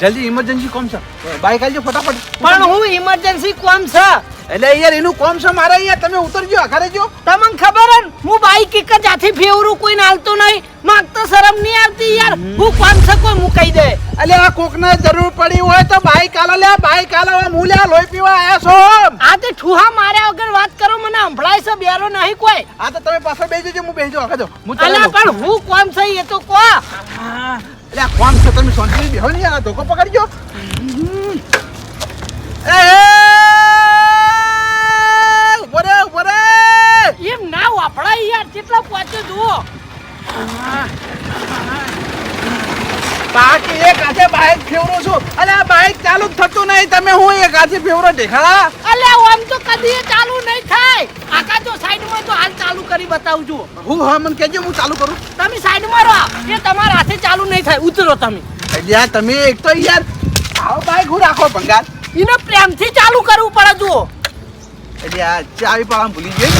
જલ્દી ઇમરજન્સી કોમ છે. બાઈક આવજો ફટાફટ. પણ હું ઇમરજન્સી કોમ છે. એટલે યાર એનું કોમ છે મારે યાર તમે ઉતરજો આખરે જો. તમને ખબર હે હું બાઈક એક જ હાથી ફેવરું કોઈ નાલતો નહીં. માગતો શરમ નહીં આવતી યાર. હું કોમ છે કોઈ મુકાઈ દે. એટલે આ કોકને જરૂર પડી હોય તો બાઈક આલો લે બાઈક આલો. હું લે લોહી પીવા આયા છો આ તે ઠુહા માર્યા વગર વાત કરો મને સંભળાય છે બેરો નહીં કોઈ. આ તો તમે પાછળ બેસી જજો હું બેસી જાઉં આખા જો હું પણ હું કોમ છે એ તો કો. એટલે આ કોમ છે તમે શાંતિથી બેહો નહીં આ ધોકો પકડજો. એ એ! ઊભો રે ઊભો રે. એમ ના વાપરાય યાર કેટલા પહોંચે જુઓ. બાકી એક હાથે બાઈક ફેવરો છું. અલે આ બાઇક ચાલુ થતું નહીં. તમે હું એક હાથે ફેવરો દેખાડા? અલ્યા આમ તો કદી ચાલુ નહીં થાય. આકા જો સાઈડમાં તો હાલ ચાલુ કરી બતાવું છું હું હા મને કહેજો હું ચાલુ કરું. તમે સાઈડમાં રહો. એ તમારા હાથે ચાલુ નહીં થાય. ઉતરો તમે. અલ્યા તમે એક તો યાર આવો બાઇક હું રાખો ભંગાર. એને પ્રેમથી ચાલુ કરવું પડે જુઓ. અલ્યા ચાવી પાડા ભૂલી ગઈ.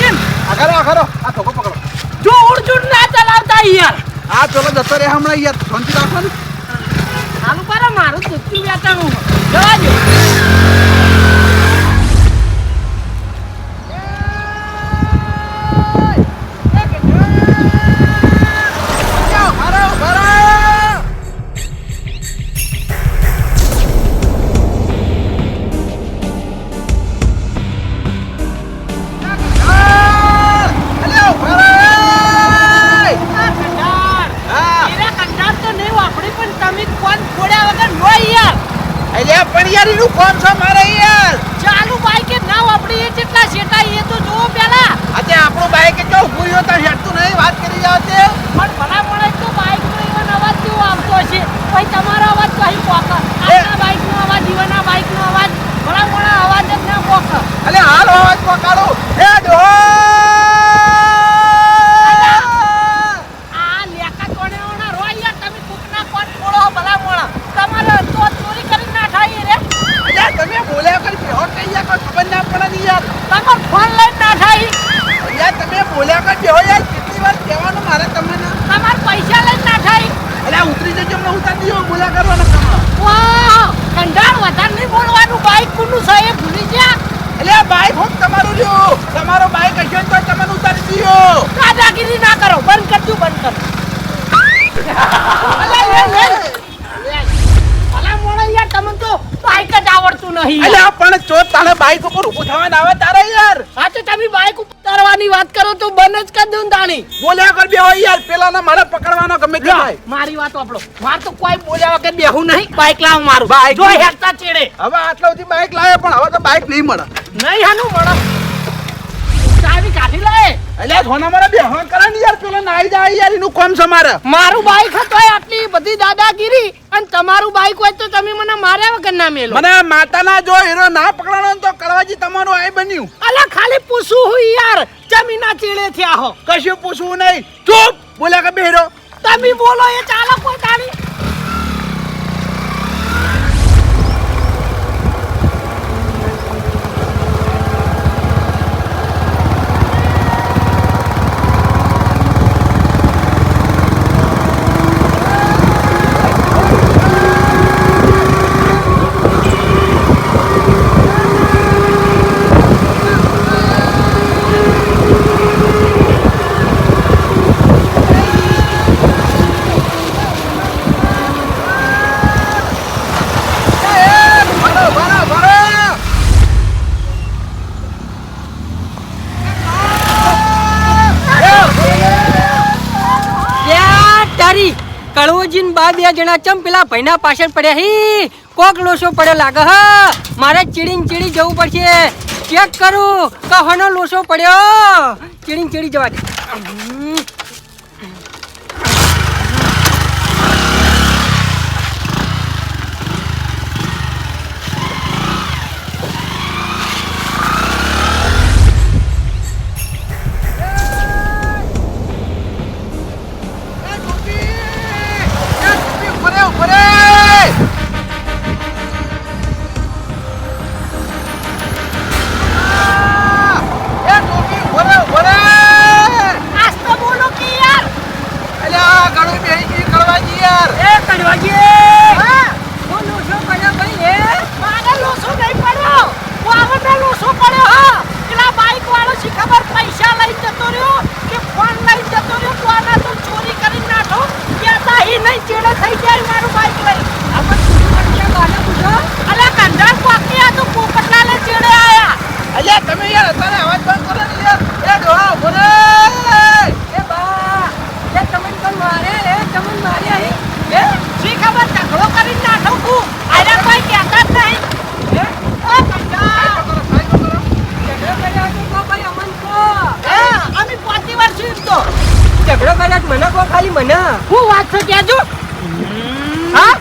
છે ને? આગાડો આગાડો આ ધોકો પકડો. જો ઉડજુડ ના ચલાવતા યાર. આ ચલો જતો રે હમણાં યાર. શાંતિ રાખો ને. ચાલુ કરો મારું દૂધથી વેચાણું જવા દો બાઈક ઉપર ઊભું થવાના આવે તારે યાર. હા તો તમે બાઈક ઉતારવાની વાત કરો તો બંધ જ કરી દઉં દાણી તાણી બોલ્યા કર બેહો યાર. પેલાને મારે પકડવાનો ગમે તે થાય. મારી વાત આપણો માર તો કોઈ બોલ્યા વગર બેહું નહીં. બાઈક લાવ મારું. બાઈક જો. હેરતા ચેડે. હવે આટલા સુધી બાઈક લાવે પણ હવે તો બાઈક નહીં મળે. નહીં હાનું મળે. ચાવી કાઢી લે અલ્યા ધોના મારા હા કરે ને યાર પેલો નાઈ જાય યાર એનું કોમ છે મારે. મારું બાઈક હતો આટલી બધી દાદાગીરી અને તમારું બાઈક હોય તો તમે મને માર્યા વગર ના મેલો. મને માતાના જો હીરો ના પકડાણો તો કડવાજી તમારું આઈ બન્યું. અલા ખાલી પૂછું હું યાર જમીના ચીડે થયા હો? કશું પૂછવું નહીં. ચૂપ! બોલ્યા કે બેરો તમે બોલો એ ચાલો કોઈ તાણી ભરો ભરો ભરો યા તારી જણા ચમ પેલા ભાઈના પાછળ પડ્યા હી? કોક લોસો પડ્યો લાગે, હ. મારે ચીડીન ચીડી જવું પડશે. ચેક કરું કહોનો લોસો પડ્યો. ચીડીન ચીડી જવા દે. અલ્યા, આ ગાડું બેહી ગઈ કડવાજી યાર. એ કડવાજી હા ઓ લોસો પડ્યો ભાઈ એ મારે લોસો નહીં પડ્યો. વાવરનો લોસો પડ્યો હા. પેલા બાઈક વાળો શી ખબર પૈસા લઈ જતો રહ્યો કે ફોન લઈ જતો રહ્યો? કોના તો ચોરી કરી નાખો. કેતા હી નહીં ચેડે થઈ જાય મારું બાઈક લઈ. આપણે શું ગાને પૂછો? અલે કંધાર પાકી આ તો પોપટલાલે ચેડે આયા. અલ્યા, તમે યાર અત્યારે અવાજ બંધ કરો ને યાર. એ ડોહા, ઊભો રે! મારે એ તમને મારે શી ખબર? ઝઘડો કરી નાખો હું આયા કોઈ કહેતા જ નહીં. હે? ઓ કંધાર ઝઘડો કર્યો તો ભાઈ અમન કહો. એ અમે પાછી વાર છીએ તો? ઝઘડો કર્યો મને કહો ખાલી મને. હું વાત છે જો. હા?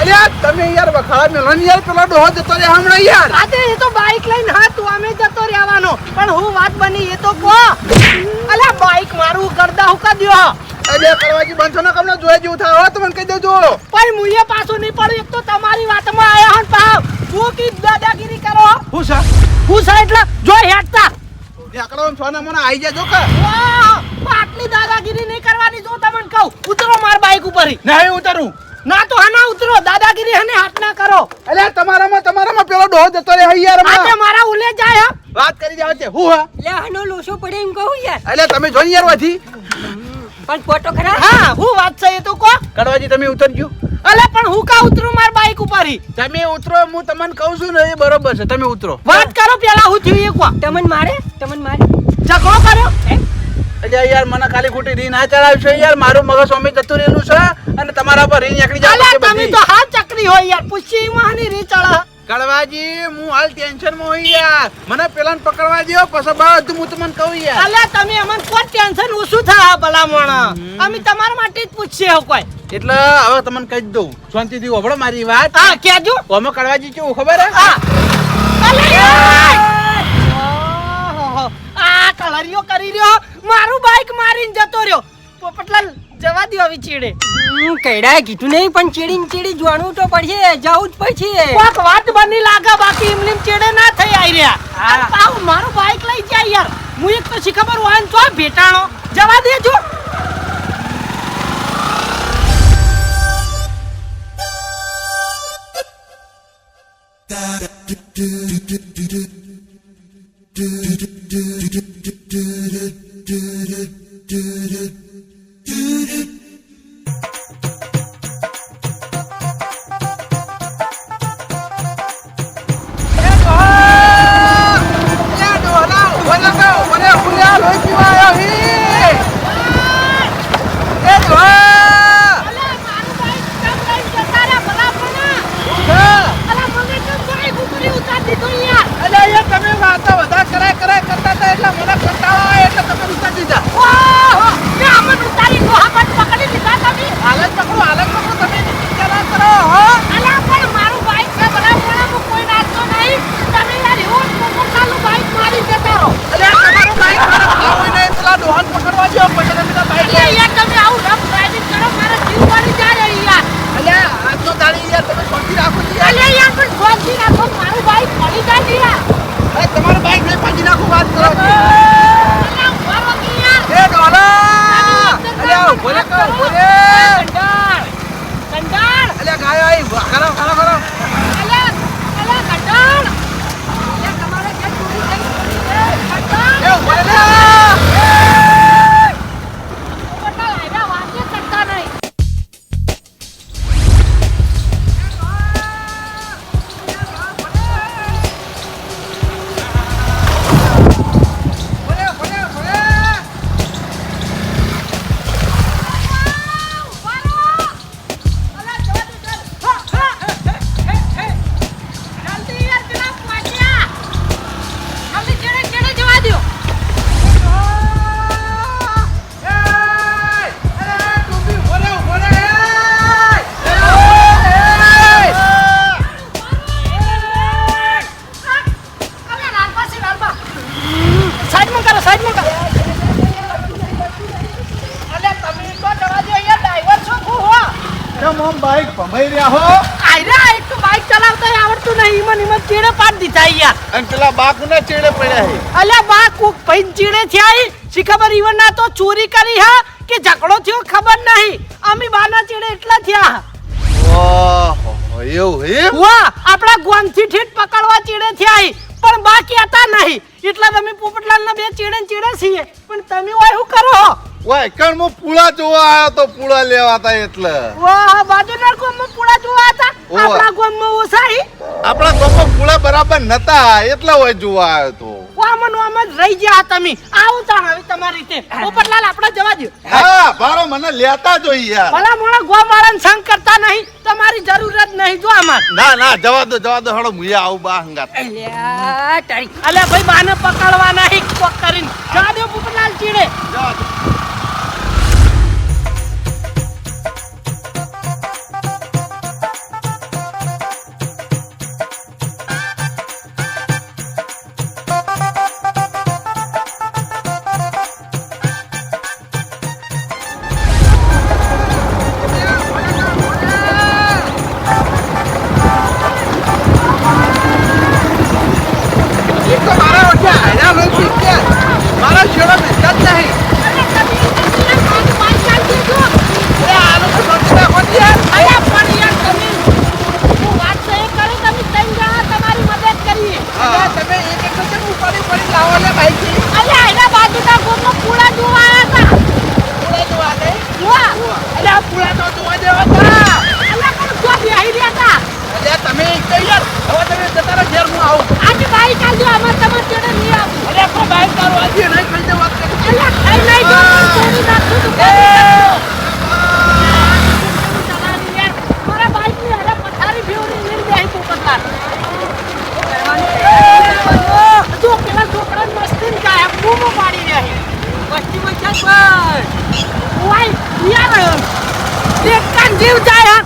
અરે તમે યાર વખાડા મેલો યાર પેલો ડોહો જતો રે હમણાં યાર. આજે એ તો બાઈક લઈને હા તું અમે જતો રહેવાનો. પણ હું વાત બની એ તો કહો. અલા બાઈક મારું કરતા હું કદ્યો અલ્યા કરવાજી બંધો ના કમનો જોઈ જેવું થાય. હો તમને કહી દેજો પણ મુએ પાછું નહીં પડ્યું એક તો તમારી વાતમાં આયા હન પાવ તું કી દાદાગીરી કરો? હું છે હું છે એટલે? જો હેડતા. આકડો સોના મને આઈ જાય જો કે. પાટલી આટલી દાદાગીરી નહીં કરવાની જો તમને કહું. ઉતરો માર બાઈક ઉપર નહીં ઉતરું. ના તો હના ઉતરો. દાદાગીરી હને હાથ ના કરો. એટલે તમારામાં તમારામાં પેલો ડોહ જતો રે યાર આજે મારા ઉલે જાય વાત કરી દેવા છે હું હા? લે હનો લોસો પડે એમ કહું યાર. એટલે તમે જોઈ યાર વાથી? પણ ફોટો ખરા? હા હું વાત છે એ તો કો કડવાજી તમે ઉતરજો. અલે પણ હું કા ઉતરું માર બાઈક ઉપર તમે ઉતરો હું તમને કહું છું ને એ બરોબર છે તમે ઉતરો. વાત કરો પેલા હું થયું એક વાર તમને મારે? તમને મારે? ચકો કર્યો? અજા યાર મને ખાલી ખોટી રી ના ચડાવશો યાર. મારું મગજ સ્વામી જતું રહેલું છે અને તમારા પર રી નીકળી જાય તમે બધી. તો હા ચકરી હોય યાર. પૂછી માની રી ચડા. કડવાજી હું હાલ ટેન્શનમાં હોય યાર. મને પેલાને પકડવા દો પછી બધું હું તમને કહું યાર. અલ્યા તમે અમને કોઈ ટેન્શન ઓછું થાય ભલામણ. અમે તમારા માટે જ પૂછીએ હો કોઈ. એટલે હવે તમને કહી દઉં. શાંતિથી ઓભળો મારી વાત. હા કેજો અમે કડવાજી કેવું ખબર હે? આ કલરિયો કરી રહ્યો મારું બાઈક મારીને જતો રહ્યો. પોપટલાલ જવા દો આવી ચીડે. કઈડાએ કીધું નહીં પણ ચીડી ને ચીડી જોવાનું તો પડશે જવું જ પડશે. કોક વાત બની લાગે બાકી એમની ચેડે ના થઈ આઈ રહ્યા. આવ મારો પાછું બાઈક લઈ જાય યાર. હું એક તો શી ખબર હોય ને તો આ ભેટાણો. જવા દેજો. એ હાલત પકડો હાલત પકડો. તમે કરો હો અલા પણ મારું બાઈક છે ભલા ભલા હું કોઈ નાખતો નહીં તમે યાર એવું જ પોપટલાલનું બાઈક મારી જતા રહો અલ્યા તમારું બાઈક મારા ભાવ હોય ને પેલા ડોહાન પકડવા દો પછી તમે બાઈક યાર તમે આવું રફ ડ્રાઇવિંગ કરો મારા જીવ વાળી યાર. અલ્યા આજનો દાડી યાર તમે શાંતિ રાખો યાર. અલે યાર પણ શાંતિ રાખો મારું બાઈક મળી જાય યાર. તમારું બાઈક યાર અને પેલા બાકુના ચેડે પડ્યા છે. અલ્યા બા કોક ભાઈ ચીડે થયા શી ખબર ઈવન ના તો ચોરી કરી હા કે ઝઘડો થયો ખબર નહીં? અમી બાના ચીડે એટલા થયા. ઓહો એવું હે? વાહ આપણા ગોનથી ઠીઠ પકડવા ચીડે થયા પણ બા કહેતા નહીં. એટલા તમે પોપટલાલ બે ચીડે ચીડે છીએ. પણ તમે ઓય શું કરો? વાય કણ મો પૂળા જોવા આવ્યો તો પૂળા લેવાતા એટલે. વાહ બાજુના ગામમાં પૂડા જોવા હતા. આપણા ગામમાં ઓસાઈ આપણા ગામમાં પૂળા બરાબર નતા એટલા હોય જોવા આવ્યો તો. વામન વામન રહી ગયા તમે. આવું તાણ હવે તમારી રીતે. પોપટલાલ આપણે જવા દો હા બારો મને લેતા જોઈએ યાર. ભલા મોણા ગોમાળાને સંગ કરતા નહીં. તમારી જરૂરત નહીં જો અમાર ના ના જવા દો જવા દો. હળો મુયા આવું બા હંગાત. અલ્યા તારી. અલ્યા ભાઈ બાને પકડવા ไว้เยอะเลยเรียกกันยิ้วใจฮะ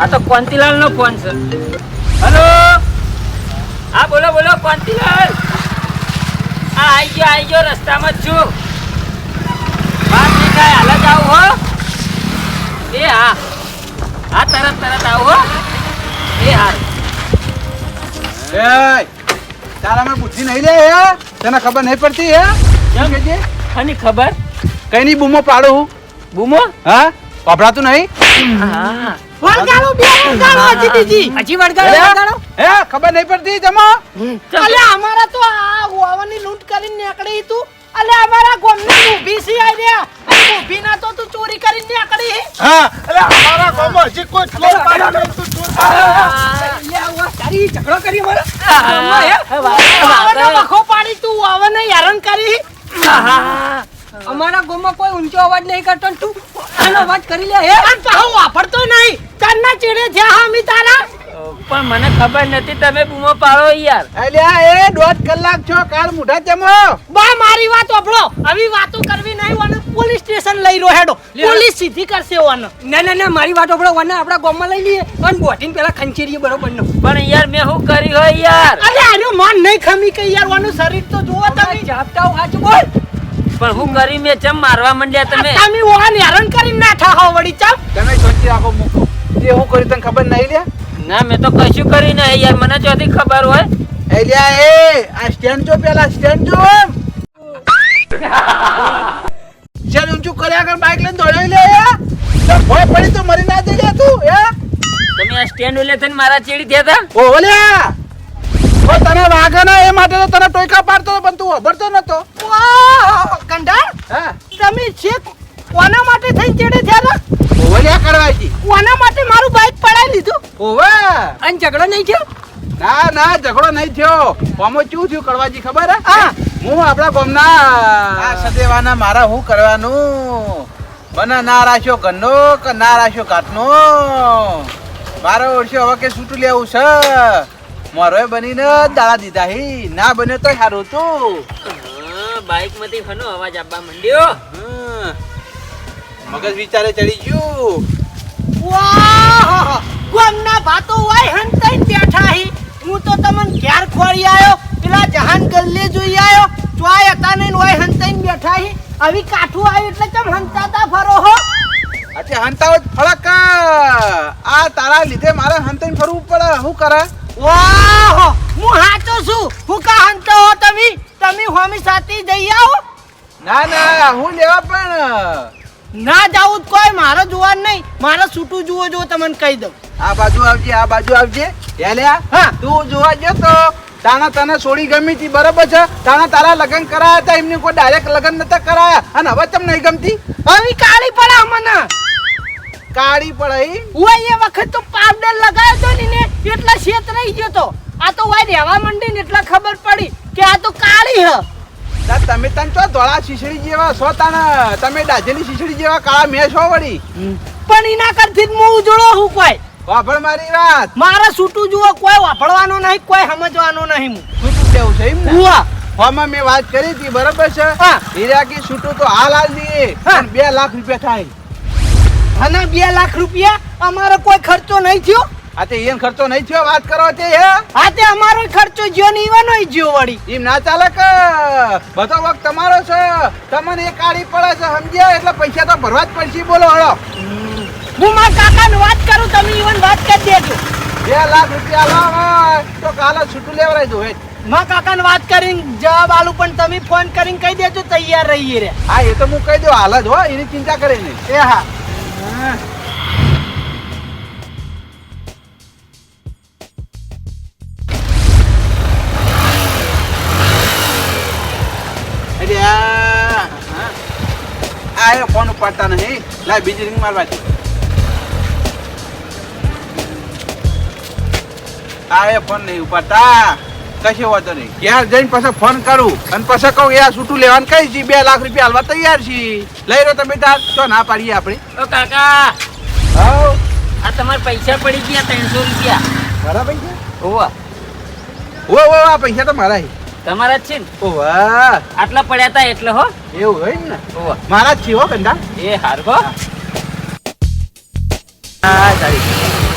આ તો કોંતીલાલ નો ફોન છે. હલો? હા બોલો બોલો કોંતીલાલ હા આઈ ગયો આઈ ગયો રસ્તામાં જ છું. બહાર કાંઈ હાલ જ આવું હો. એ હા. હા તરત તરત આવું હો. એ હા એ તારામાં બુદ્ધિ નહીં લે હે? તને ખબર નહીં પડતી હે? કેમ? કેજે ખાની ખબર? કઈ નહીં બૂમો પાડું બૂમો? હા? પભરાતું નહીં? હા. વળગાડો બે વળગાડો હજી બીજી. હજી વળગાડો વળગાડો એ ખબર નહીં પડતી જમો. અલે અમારા તો આ ગોવાની લૂંટ કરીને નીકળી તું. અલે અમારા ગોમની ઊભી સી આઈ અને ઊભી ના તો તું ચોરી કરીને નીકળી. હા અલે અમારા ગોમ હજી કોઈ ચોર પાડ્યો નહીં તું ચોર. તારી ઝઘડો કરી અમારા આવને વખો પાડી તું આવને હેરાન કરી. અમારા ગામમાં કોઈ ઊંચો અવાજ નહીં કરતો તું આનો અવાજ કરી લે. હે? પાહો વાપરતો નહીં. તન્ના ચીડે છે હામી તારા પણ મને ખબર નથી તમે બૂમો પાડો યાર. અલ્યા એ દોઢ કલાક છો કાલ મુઢા જમો. બા મારી વાત ઓભળો આવી વાતો કરવી નહીં અને પોલીસ સ્ટેશન લઈ રહ્યો હેડો. પોલીસ સીધી કરશે ઓને ના ના ના મારી વાત આપણે વને આપણા ગામમાં લઈ લઈએ. અને બોટિંગ પેલા ખંચેરીએ બરોબર નો. પણ યાર મેં શું કરી હોય યાર? અરે આનો માન નહીં ખમી કે યાર. ઓનું શરીર તો જોવો તમે. જાપતા સાચું બોલ. પણ હું કરી મેં ચમ મારવા માંડ્યા તમે? તમે ઓન હેરાન કરી નાઠા હો વળી ચમ. તમે સોચી રાખો મૂકો. એ હું કર્યું તને ખબર નહીં લે ના મેં તો કશું કર્યું નહીં યાર મને ચોથી ખબર હોય. અલ્યા એ આ સ્ટેન્ડ જો પેલા સ્ટેન્ડ જો. ચાલ ઊંચું કર્યા કર બાઈક લઈને દોડાવી લે યાર તો ભય પડી તો મરી ના જઈએ તું હે તમે આ સ્ટેન્ડ ઉલે થઈને મારા ચેડી થયા હતા ઓ લ્યા ઓ તને વાગે ના એ માટે તો તને ટોયકા પાડતો હતો, પણ તું અભરતો નતો. વાહ કંડાર હા. તમે છેક કોના માટે થઈ ચડે થયા ઓવલ્યા કરવાજી. કોના માટે મારું બાઇક પડાવી લીધું? ઓવે. અન ઝઘડો નહીં થયો? ના ના ઝઘડો નહીં થયો. આમાં શું થયું કરવાજી ખબર હે? હા. હું આપણા ગામના આ સદેવાના મારા હું કરવાનું? મને ના રાખ્યો ઘરનો કે ના રાખ્યો કાટનો મારો ઓળખ્યો હવે કે છૂટું લેવું છે. મારો બનીને દાડા દીધા હી. ના બન્યો તો સારું હતું. બાઇકમાંથી ફનો અવાજ આપવા માંડ્યો. હમ. મગજ વિચારે ચડી ગયું. વાહ! ગોમના ભાતો હોય હંતાઈને બેઠા હી. હું તો તમને ઘેર ખોળી આવ્યો પેલા જહાન ગલ્લે જોઈ આવ્યો ચોય હતા ને હોય હંતાઈને બેઠા હી. આવી કાઠું આવ્યું એટલે ચમ હંતાતા ફરો હો? આજે હંતાવ ફળક. આ તારા લીધે મારે હંતાઈ ફરવું પડે. શું કરે? વાહ! હું હાચો છું. હું કા હંતો હો તમે? તમે હોમી સાથી જઈ આવો? ના ના હું લેવા પણ. ના જાવું કોઈ મારો જોવાનું નહીં. મારે છૂટું જુઓ જો તમને કહી દઉં. આ બાજુ આવજે આ બાજુ આવજે. લ્યા? હા. તું જોવા ગયો તો તાણા તને છોડી ગમી હતી બરોબર છે? તાણા તારા લગ્ન કરાયા હતા એમને કોઈ ડાયરેક્ટ લગ્ન નતા કરાયા. અને હવે તમને નહીં ગમતી? હવે કાળી પડે મને કાળી પડે ઓય એ વખત તો પાવડર લગાવ્યો તો ને એટલા શેત રહી ગયો તો. આ તો વાય રહેવા માંડી ને એટલે ખબર પડી કે આ તો કાળી હ. તમે તને તો ધોળા શીશડી જેવા છો તાના? તમે ડાજેલી શીશડી જેવા કાળા મેં છો વળી? પણ એના કરથી જ હું ઉજળો હું કોઈ. વાપર મારી વાત. મારે છૂટું જુઓ કોઈ વાપરવાનો નહીં કોઈ સમજવાનો નહીં હું. છૂટું દેવું છે એમ ઉવા. હોમાં મેં વાત કરી હતી બરોબર છે. હીરાકી છૂટું તો હાલ હાલ દઈએ બે લાખ રૂપિયા થાય. અને બે લાખ રૂપિયા અમારો કોઈ ખર્ચો નહીં થયો? આ તે એમ ખર્ચો નહીં થયો વાત કરો તે હે? આ તે અમારો ખર્ચો જ્યો ને ઈવાનો જ્યો વળી. એમ ના ચાલે કે? બધો વખત તમારો છે. તમને એ કાઢી પડે છે સમજ્યા? એટલે પૈસા તો ભરવા જ પડશે બોલો હળો. હું મારા કાકાને વાત કરું તમે ઈવન વાત કરી દેજો. બે લાખ રૂપિયા લાવો તો કાલે છૂટું દો હેઠ. મારા કાકાને વાત કરીને જવાબ આલું પણ તમે ફોન કરીને કહી દેજો તૈયાર રહીએ રે. હા એ તો હું કહી દઉં હાલ જ હો એની ચિંતા કરે નહીં. એ હા. ઉપાડતા નહીં. લાય બીજી રિંગ મારવા દે. આ એ ફોન નહીં ઉપાડતા. કશે વાંધો નહીં. ક્યાં જઈને પછી ફોન કરું અને પછી કહું યાર છૂટું લેવાનું કઈ છે? બે લાખ રૂપિયા હાલવા તૈયાર છીએ લઈ રહ્યો તમે તાર. તો ના પાડીએ આપણે. ઓ કાકા. હા આ તમારા પૈસા પડી ગયા ત્રણસો રૂપિયા. બરાબર છે ઓવા ઓ ઓ આ પૈસા તો મારા છે. તમારા જ છે ને? ઓ વાહ આટલા પડ્યા હતા એટલે હો. એવું હોય ને? ઓવા મારા જ છે હો ગંદા. એ હાર હો.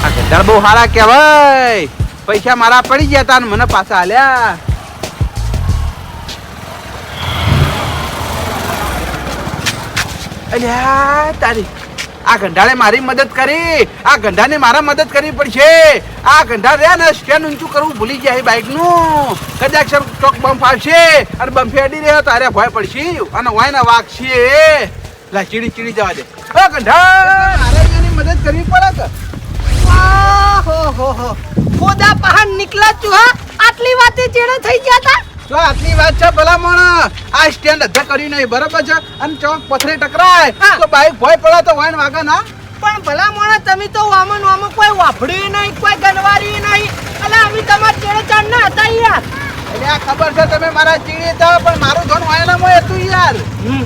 આ ગંધાર બહુ હારા કહેવાય. પૈસા મારા પડી ગયા તા ને મને પાછા આલ્યા. અલ્યા તારી આ ગંઢાળે મારી મદદ કરી. આ ગંધાને મારા મદદ કરવી પડશે. આ ગંધા રહ્યા ને સ્ટેન્ડ ઊંચું કરવું ભૂલી ગયા બાઇકનું. કદાચ ચોક બમ્પ આવશે અને બમ્પે અડી રહ્યો, તારે ભય પડશે. અને વાય ના છીએ લા, ચીડી ચીડી જવા દે. ઓ મારે મદદ કરવી પડે આહો, હો હો. ખોદા પહાડ નીકળ્યા છું હા. આટલી વાતે ચેડે થઈ ગયા તા? જો આટલી વાત છે ભલામણ આ સ્ટેન્ડ અધ્ધા કર્યું નહીં બરોબર છે? અને ચોક પથરે ટકરાય. તો બાઈક ભય પડે તો વાઈન વાગે ના પણ ભલા મોણા તમે તો વામન વામન કોઈ વાફડ્યું નહીં કોઈ ગનવાર્યું નહીં. અલે અમે તમારા ચેડે ચાંદ ના હતા યાર એટલે આ ખબર છે તમે મારા ચીડી હતા પણ મારું ધન મોય હતું યાર.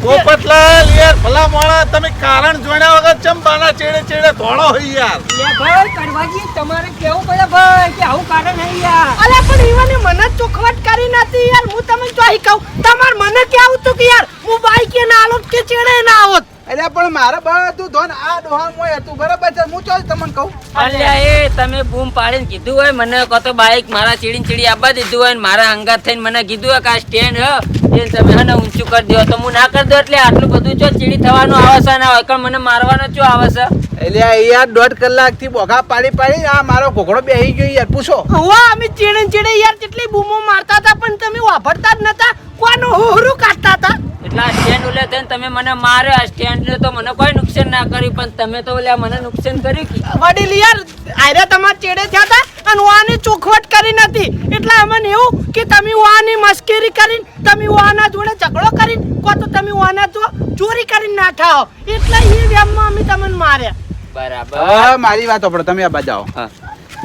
પોપટલાલ યાર ભલા મોણા તમે કારણ જોણ્યા વગર ચમ બાના ચેડે ચેડે હોય યાર? લે ભાઈ કડવાજી તમારે કેવું પડે ભાઈ કે આવું કારણ યાર. અલે પણ ઈવને મને ચોખવટ કરી નથી યાર હું તમને જોઈ કહું. તમાર મને કેવું તું કે યાર? હું બાઈક કે ના આલોત કે ચેડે ના આવત? એટલે પણ મારે બધું ધોન આ ડોહામાં હતું બરાબર છે. હું ચોલ તમને કહું. અલ્યા એ તમે બૂમ પાડીને કીધું હોય મને કહો તો બાઈક મારા ચીડી ચીડી આપવા દીધું હોય ને મારા અંગાત થઈને મને કીધું હોય કે આ સ્ટેન્ડ હ એ તમે હને ઊંચું કરી દો. તો હું ના કરી દો એટલે આટલું બધું જો ચીડી થવાનું આવશે છે ના હોય. પણ મને મારવાનો ચો આવશે એટલે યાર દોઢ કલાકથી બોઘા પાડી પાડી આ મારો ઘોઘડો બેહી ગયો યાર. પૂછો. હવા અમે ચેડે ચેડે યાર કેટલી બૂમો મારતા હતા પણ તમે વાપરતા જ નતા. કોનું હોરું કાઢતા હતા? એટલે સ્ટેન્ડ ઓલે થઈને તમે મને માર્યો. આ સ્ટેન્ડ તો મને કોઈ નુકસાન ના કર્યું પણ તમે તો ઓલે મને નુકસાન કર્યું કે. વડીલ યાર આરે તમારા ચેડે થયા હતા અને વાની ચોખવટ કરી નથી. એટલે અમને એવું કે તમે વાની મસ્કરી કરીને તમે આના જોડે ઝઘડો કરીને કો તો તમે વાના જો ચોરી કરીને ના હો. એટલે એ વેમમાં અમે તમને માર્યા. બરાબર. મારી વાત આપણે તમે આ બાજુ હા.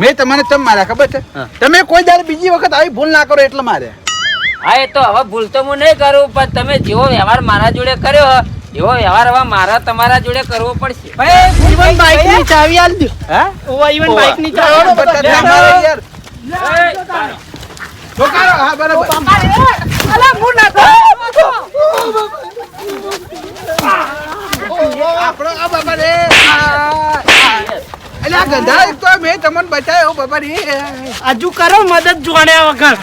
મેં તમને તમ માર્યા ખબર છે? તમે કોઈ દાડે બીજી વખત આવી ભૂલ ના કરો એટલે મારે હા એ તો હવે ભૂલ તો હું નહીં કરું પણ તમે જેવો વ્યવહાર મારા જોડે કર્યો એવો વ્યવહાર હવે મારા તમારા જોડે કરવો પડશે. ઈવન બાઈકની ચાવી આલ દો. હા? ઓ ઈવન બાઈકની ચાવી. યાર. ઠોકારો, હા બરાબર. અલા હું ના આપણો આ બાબા રે. એટલે આ ગંધા તો મેં તમને બચાવ્યો બાબા રે. હજુ કરો મદદ જોડ્યા વગર.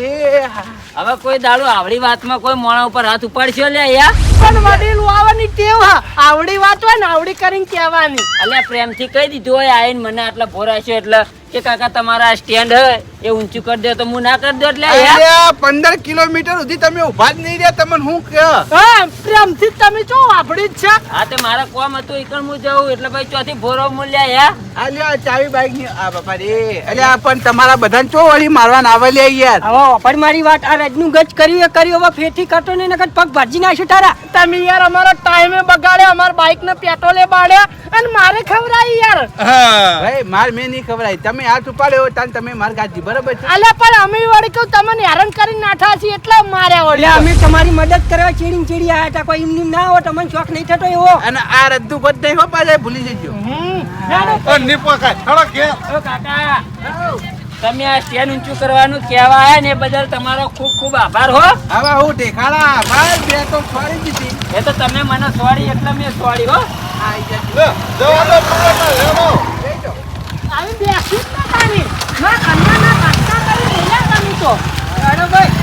રે. હવે કોઈ દાડો આવડી વાતમાં કોઈ મોણા ઉપર હાથ ઉપાડશો લે યા? પણ વડીલ આવવાની ટેવ હા. આવડી વાત હોય ને આવડી કરીને કહેવાની. અલ્યા પ્રેમથી કહી દીધું હોય આઈને મને આટલા ભોરાશો એટલે કે કાકા તમારા સ્ટેન્ડ હોય. એ ઊંચું કરી દે તો હું ના કરી દો એટલે પંદર કિલોમીટર સુધી તમે ઊભા જ નહીં રહ્યા તમને હું કે? પ્રેમથી તમે જો આપડી જ છે. હા તે મારા કોમ હતું એકણ હું જાઉં એટલે ભાઈ ચોથી ભોરો મૂલ્યા યા અલ્યા ચાવી બાઈકની આ બાપા રે. અલ્યા પણ તમારા બધાને ચો વળી મારવાના આવે લે યાર? હવે પણ મારી વાત આ રજનું ગજ કરી એ કરી હવે ફેથી કાટો ને નકર પગ ભાજી નાખ્યો તારા. તમે યાર અમારો ટાઈમે બગાડ્યા અમાર બાઈક ને પેટ્રોલે બાળ્યા અને મારે ખવડાવી યાર. ભાઈ માર મેં નહીં ખવડાય તમે હાથ ઉપાડ્યો તાન તમે માર ગાજી બરાબર છે? અલ્યા પણ અમે વળી કહું તમને હેરાન કરી નાઠા છીએ એટલે માર્યા વળી. અમે તમારી મદદ કરવા ચીડી ચીડી આયા હતા કોઈ એમની ના હોય તમને શોખ નહીં થતો એવો. અને આ રદ્દુ બધ નહીં હો પાછા ભૂલી જજો. હમ નહીં પકાય થોડો કે ઓ કાકા તમે આ સ્ટેન્ડ ઊંચું કરવાનું કહેવા આવ્યા ને એ બદલ તમારો ખૂબ ખૂબ આભાર હો. હવે હું દેખાડા ભાઈ બે તો છોડી દીધી એ તો તમે મને સોરી એટલે મેં સોરી હો. આઈ જજો. લે, જવા દો પૂરો ના લેવો. આવી બેસી જ ના તારી. ના કન્યા ના તો. રાણાભાઈ